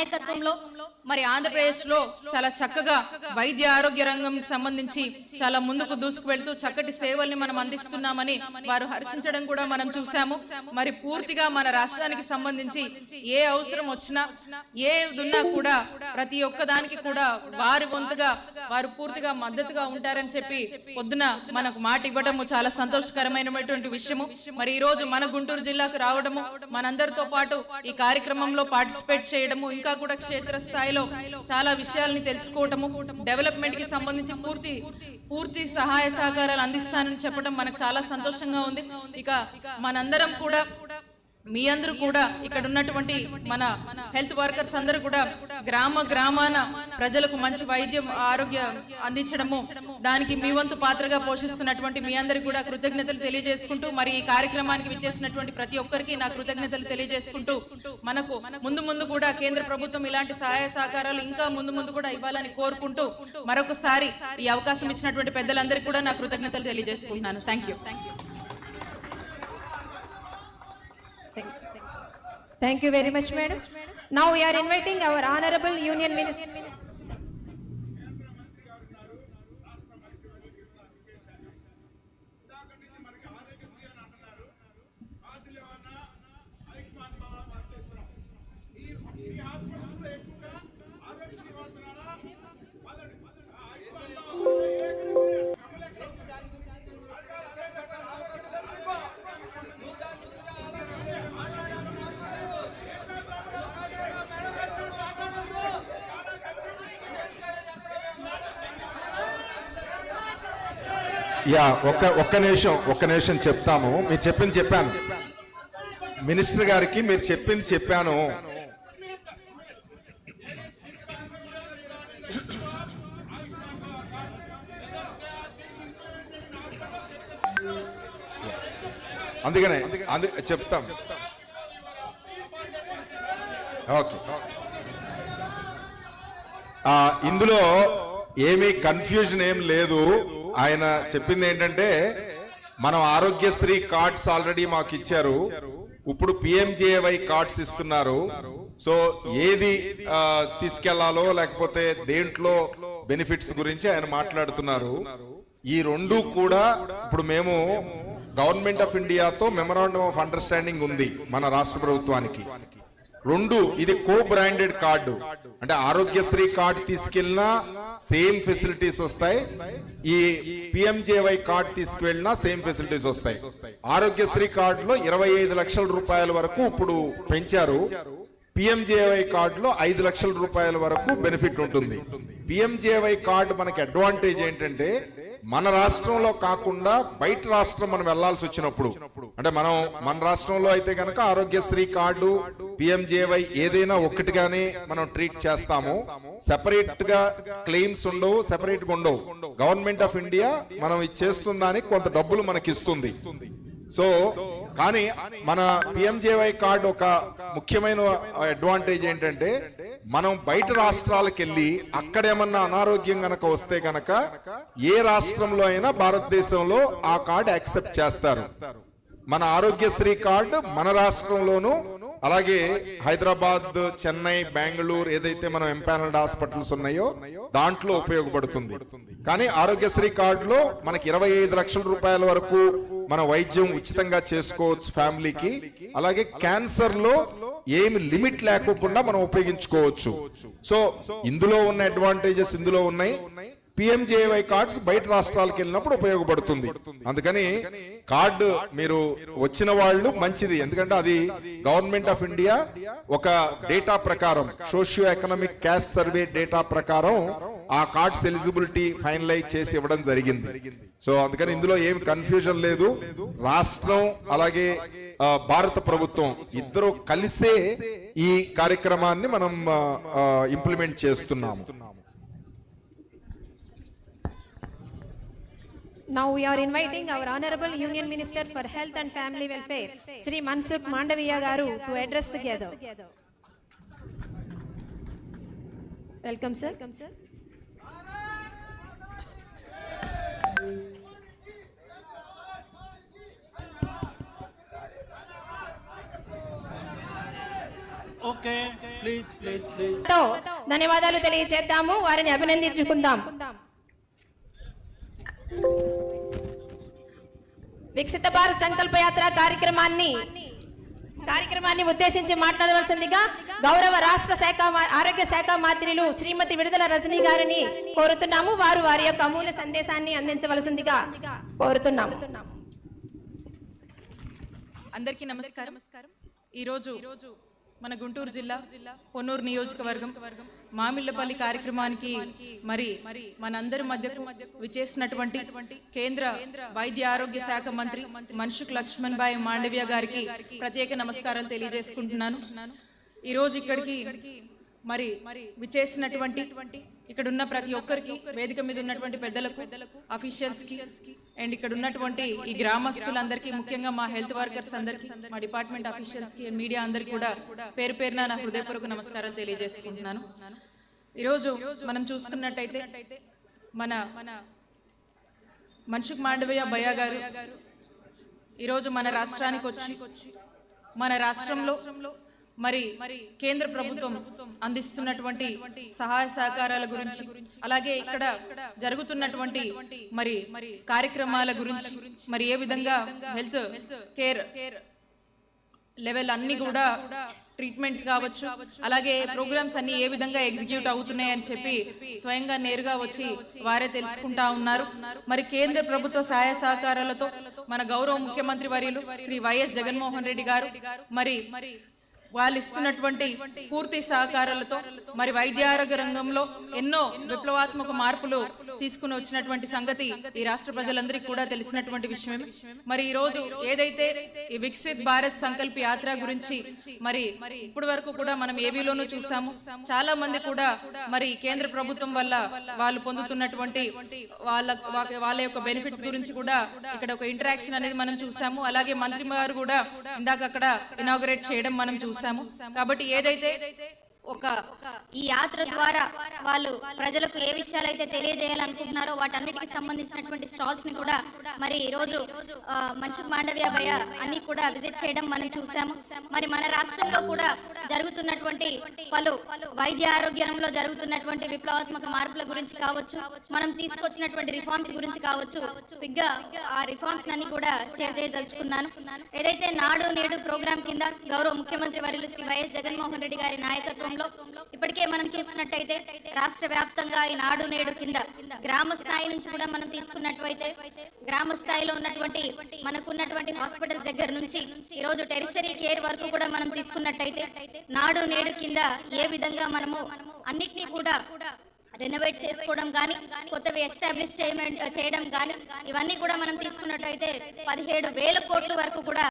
నాయకత్వంలో మరి ఆంధ్రప్రదేశ్లో చాలా చక్కగా వైద్య ఆరోగ్య రంగం సంబంధించి చాలా ముందుకు దూసుకు వెళ్తూ చక్కటి సేవల్ని మనం అందిస్తున్నామని వారు హర్షించడం కూడా మనం చూసాము మరి పూర్తిగా మన రాష్ట్రానికి సంబంధించి ఏ అవసరం వచ్చినా ఏ కూడా ప్రతి ఒక్క దానికి కూడా వారి వంతుగా వారు పూర్తిగా మద్దతుగా ఉంటారని చెప్పి పొద్దున మనకు మాట ఇవ్వడము చాలా సంతోషకరమైనటువంటి విషయము. మరి ఈ రోజు మన గుంటూరు జిల్లాకు రావడము మనందరితో పాటు ఈ కార్యక్రమంలో పార్టిసిపేట్ చేయడము ఇంకా కూడా క్షేత్ర స్థాయిలో చాలా విషయాల్ని తెలుసుకోవటము డెవలప్మెంట్కి సంబంధించి పూర్తి పూర్తి సహాయ సహకారాలు అందిస్తానని చెప్పడం మనకు చాలా సంతోషంగా ఉంది. ఇక మనందరం కూడా మీ అందరూ కూడా ఇక్కడ ఉన్నటువంటి మన హెల్త్ వర్కర్స్ అందరూ కూడా గ్రామ గ్రామాన ప్రజలకు మంచి వైద్యం ఆరోగ్య అందించడము దానికి మీ వంతు పాత్రగా పోషిస్తున్నటువంటి మీ అందరికి కూడా కృతజ్ఞతలు తెలియజేసుకుంటూ మరి ఈ కార్యక్రమానికి విచ్చేసినటువంటి ప్రతి ఒక్కరికి నా కృతజ్ఞతలు తెలియజేసుకుంటూ మనకు ముందు ముందు కూడా కేంద్ర ప్రభుత్వం ఇలాంటి సహాయ సహకారాలు ఇంకా ముందు ముందు కూడా ఇవ్వాలని కోరుకుంటూ మరొకసారి ఈ అవకాశం ఇచ్చినటువంటి పెద్దలందరికీ కూడా నా కృతజ్ఞతలు తెలియజేసుకుంటున్నాను. Thank you Thank you very much, madam. Now we are inviting our honorable union minister. Yeah ఒక్క ఒక్క నిమిషం ఒక్క నిమిషం చెప్తాము. మీరు చెప్పింది చెప్పాను. మినిస్టర్ గారికి మీరు చెప్పింది చెప్పాను. అందుకనే అందు చెప్తాం. ఓకే. ఇందులో ఏమీ కన్ఫ్యూజన్ ఏం లేదు. ఆయన చెప్పింది ఏంటంటే మనం ఆరోగ్యశ్రీ కార్డ్స్ ఆల్రెడీ మాకు ఇచ్చారు. ఇప్పుడు పిఎంజేవై కార్డ్స్ ఇస్తున్నారు. సో ఏది తీసుకెళ్ళాలో లేకపోతే దేంట్లో బెనిఫిట్స్ గురించి ఆయన మాట్లాడుతున్నారు. ఈ రెండు కూడా ఇప్పుడు మేము గవర్నమెంట్ ఆఫ్ ఇండియాతో మెమరాండం ఆఫ్ అండర్స్టాండింగ్ ఉంది మన రాష్ట్ర ప్రభుత్వానికి. రెండు ఇది కో బ్రాండెడ్ కార్డు. అంటే ఆరోగ్యశ్రీ కార్డు తీసుకెళ్ళినా సేమ్ ఫెసిలిటీస్ వస్తాయి. ఈ పిఎంజేవై కార్డు తీసుకువెళ్ళినా సేమ్ ఫెసిలిటీస్ వస్తాయి. ఆరోగ్యశ్రీ కార్డులో ఇరవై ఐదు లక్షల రూపాయల వరకు ఇప్పుడు పెంచారు. పిఎంజేవై కార్డులో ఐదు లక్షల రూపాయల వరకు బెనిఫిట్ ఉంటుంది. పిఎంజేవై కార్డు మనకి అడ్వాంటేజ్ ఏంటంటే మన రాష్ట్రంలో కాకుండా బయట రాష్ట్రం మనం వెళ్ళాల్సి వచ్చినప్పుడు అంటే మనం మన రాష్ట్రంలో అయితే కనుక ఆరోగ్యశ్రీ కార్డు పిఎంజేవై ఏదైనా ఒక్కటిగానే మనం ట్రీట్ చేస్తాము. సెపరేట్గా క్లెయిమ్స్ ఉండవు సెపరేట్గా ఉండవు. గవర్నమెంట్ ఆఫ్ ఇండియా మనం ఇది చేస్తుందానికి కొంత డబ్బులు మనకి ఇస్తుంది. సో కానీ మన పిఎంజేవై కార్డు ఒక ముఖ్యమైన అడ్వాంటేజ్ ఏంటంటే మనం బయట రాష్ట్రాలకు వెళ్ళి అక్కడ ఏమన్నా అనారోగ్యం గనక వస్తే గనక ఏ రాష్ట్రంలో అయినా భారతదేశంలో ఆ కార్డు యాక్సెప్ట్ చేస్తారు. మన ఆరోగ్యశ్రీ కార్డు మన రాష్ట్రంలోనూ అలాగే హైదరాబాద్ చెన్నై బెంగళూరు ఏదైతే మనం ఎంపానల్డ్ హాస్పిటల్స్ ఉన్నాయో దాంట్లో ఉపయోగపడుతుంది. కానీ ఆరోగ్యశ్రీ కార్డులో మనకి ఇరవై ఐదు లక్షల రూపాయల వరకు మన వైద్యం ఉచితంగా చేసుకోవచ్చు ఫ్యామిలీకి అలాగే క్యాన్సర్లో ఏమి లిమిట్ లేకోకుండా మనం ఉపయోగించుకోవచ్చు. సో ఇందులో ఉన్న అడ్వాంటేజెస్ ఇందులో ఉన్నాయి. పిఎంజేవై కార్డ్స్ బయట రాష్ట్రాలకు వెళ్ళినప్పుడు ఉపయోగపడుతుంది. అందుకని కార్డు మీరు వచ్చిన వాళ్ళు మంచిది. ఎందుకంటే అది గవర్నమెంట్ ఆఫ్ ఇండియా ఒక డేటా ప్రకారం socio economic caste survey data ప్రకారం ఆ కార్డ్స్ ఎలిజిబిలిటీ ఫైనలైజ్ చేసి ఇవ్వడం జరిగింది సో అందుకని ఇందులో ఏం కన్ఫ్యూజన్ లేదు రాష్ట్రం అలాగే భారత ప్రభుత్వం ఇద్దరు కలిసే ఈ కార్యక్రమాన్ని మనం ఇంప్లిమెంట్ చేస్తున్నాము Now we are inviting our honorable union minister for health and family welfare, Sri Mansukh Mandaviya garu to address the gather. Welcome, sir. Welcome, sir. ధన్యవాదాలు తెలియజేద్దాము. వారిని అభినందించుకుందాం. వికసిత భారత్ సంకల్ప యాత్ర కార్యక్రమాన్ని కార్యక్రమాన్ని ఉద్దేశించి మాట్లాడవలసిందిగా గౌరవ రాష్ట్ర శాఖ మా- ఆరోగ్య శాఖ మంత్రులు శ్రీమతి విడుదల రజనీ గారిని కోరుతున్నాము. వారు వారి యొక్క అమూల్య సందేశాన్ని అందించవలసిందిగా కోరుతున్నాము. అందరికీ నమస్కారం. ఈ రోజు మన గుంటూరు జిల్లా పొన్నూరు నియోజకవర్గం మామిళ్ళపల్లి కార్యక్రమానికి మరి మనందరి మధ్య విచ్చేసినటువంటి కేంద్ర వైద్య ఆరోగ్య శాఖ మంత్రి మన్సుఖ్ లక్ష్మణ్ భాయ్ మాండవ్య గారికి ప్రత్యేక నమస్కారాలు తెలియజేసుకుంటున్నాను. ఈ రోజు ఇక్కడికి మరి విచ్చేసినటువంటి ఇక్కడ ఉన్న ప్రతి ఒక్కరికి వేదిక మీద ఉన్నటువంటి పెద్దలకు అఫీషియల్స్కి అండ్ ఇక్కడ ఉన్నటువంటి ఈ గ్రామస్తులందరికీ ముఖ్యంగా మా హెల్త్ వర్కర్స్ అందరికి మా డిపార్ట్మెంట్ అఫీషియల్స్కి మీడియా అందరికి కూడా పేరు పేరున నా హృదయపూర్వక నమస్కారం తెలియజేసుకుంటున్నాను. ఈరోజు మనం చూసుకున్నట్టయితే మన మన మన్సుఖ్ మాండవయ్య భయ్య గారు ఈరోజు మన రాష్ట్రానికి వచ్చి మన రాష్ట్రంలో మరి కేంద్ర ప్రభుత్వం అందిస్తున్నటువంటి సహాయ సహకారాల గురించి అలాగే ఇక్కడ జరుగుతున్నటువంటి మరి కార్యక్రమాల గురించి మరి ఏ విధంగా హెల్త్ కేర్ లెవెల్ అన్ని కూడా ట్రీట్మెంట్స్ కావచ్చు. అలాగే ప్రోగ్రామ్స్ అన్ని ఏ విధంగా ఎగ్జిక్యూట్ అవుతున్నాయి అని చెప్పి స్వయంగా నేరుగా వచ్చి వారే తెలుసుకుంటా ఉన్నారు. మరి కేంద్ర ప్రభుత్వ సహాయ సహకారాలతో మన గౌరవ ముఖ్యమంత్రి వర్యులు శ్రీ వైఎస్ జగన్మోహన్ రెడ్డి గారు మరి వాళ్ళు ఇస్తున్నటువంటి పూర్తి సహకారాలతో మరి వైద్య ఆరోగ్య రంగంలో ఎన్నో విప్లవాత్మక మార్పులు తీసుకుని వచ్చినటువంటి సంగతి ఈ రాష్ట్ర ప్రజలందరికీ కూడా తెలిసినటువంటి విషయమే. మరి ఈ రోజు ఏదైతే ఈ వికసిత్ భారత్ సంకల్ప యాత్ర గురించి మరి ఇప్పటి వరకు కూడా మనం ఏవీలోనూ చూసాము. చాలా మంది కూడా మరి కేంద్ర ప్రభుత్వం వల్ల వాళ్ళు పొందుతున్నటువంటి వాళ్ళ వాళ్ళ యొక్క బెనిఫిట్స్ గురించి కూడా ఇక్కడ ఒక ఇంటరాక్షన్ అనేది మనం చూసాము. అలాగే మంత్రి గారు కూడా ఇందాక అక్కడ ఇనాగరేట్ చేయడం మనం చూసాము. కాబట్టి ఏదైతే ఒక ఈ యాత్ర ద్వారా వాళ్ళు ప్రజలకు ఏ విషయాలు అయితే తెలియజేయాలనుకుంటున్నారో వాటన్నిటికి సంబంధించినటువంటి స్టాల్స్ని కూడా మరి ఈ రోజు ఆ, మన్సుఖ్ మాండవ్య భయ అన్ని కూడా విజిట్ చేయడం మనం చూసాము. మరి మన రాష్ట్రంలో కూడా జరుగుతున్నటువంటి పలు వైద్య ఆరోగ్యంలో జరుగుతున్నటువంటి విప్లవాత్మక మార్పుల గురించి కావచ్చు మనం తీసుకొచ్చినటువంటి రిఫార్మ్స్ గురించి కావచ్చు బిగ్గా ఆ రిఫార్మ్స్ అన్ని కూడా షేర్ చేయదలుచుకున్నాను. ఏదైతే నాడు నేడు ప్రోగ్రామ్ కింద గౌరవ ముఖ్యమంత్రి వర్యులు శ్రీ వైఎస్ జగన్మోహన్ రెడ్డి గారి నాయకత్వంలో ఇప్పటికే మనం చూసినట్టయితే రాష్ట్ర వ్యాప్తంగా ఈ నాడు నేడు కింద గ్రామ స్థాయి నుంచి కూడా మనం తీసుకున్నట్లయితే గ్రామ స్థాయిలో ఉన్నటువంటి మనకున్నటువంటి హాస్పిటల్స్ దగ్గర నుంచి ఈ రోజు టెరిషరీ కేర్ వరకు కూడా మనం తీసుకున్నట్టయితే నాడు నేడు కింద ఏ విధంగా మనము అన్నిటినీ కూడా రెనోవేట్ చేసుకోవడం కానీ కొత్తవి ఎస్టాబ్లిష్ చేయడం కానీ ఇవన్నీ కూడా మనం తీసుకున్నట్టయితే పదిహేడు వేల కోట్ల వరకు కూడా